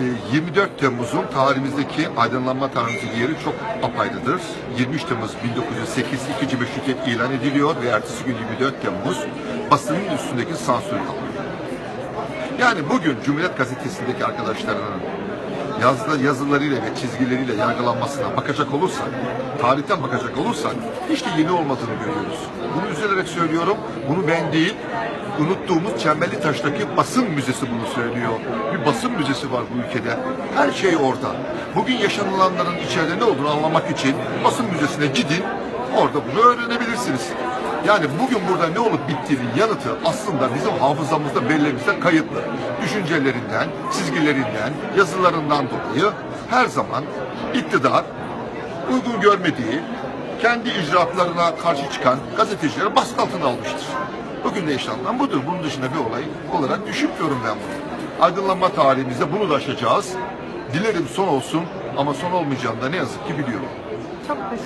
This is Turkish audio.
e, 24 Temmuz'un tarihimizdeki aydınlanma tarihimizdeki yeri çok apayrıdır. 23 Temmuz 1908 ikinci meşrutiyet ilan ediliyor ve ertesi gün 24 Temmuz basının üstündeki sansür kalkıyor. Yani bugün Cumhuriyet Gazetesi'ndeki arkadaşlarının yazdı, yazılarıyla ve çizgileriyle yargılanmasına bakacak olursak, tarihten bakacak olursak hiç de yeni olmadığını görüyoruz. Bunu üzülerek söylüyorum. Bunu ben değil, unuttuğumuz Çemberli Taş'taki basın müzesi bunu söylüyor. Bir basın müzesi var bu ülkede. Her şey orada. Bugün yaşanılanların içeride ne olduğunu anlamak için basın müzesine gidin, orada bunu öğrenebilirsiniz. Yani bugün burada ne olup bittiğinin yanıtı aslında bizim hafızamızda bellerimizde kayıtlı. Düşüncelerinden, çizgilerinden, yazılarından dolayı her zaman iktidar uygun görmediği, kendi icraatlarına karşı çıkan gazetecileri baskı altına almıştır. Bugün de yaşanılan budur. Bunun dışında bir olay olarak düşünmüyorum ben bunu. Aydınlanma tarihimizde bunu da aşacağız. Dilerim son olsun ama son olmayacağını da ne yazık ki biliyorum. Çok teşekkür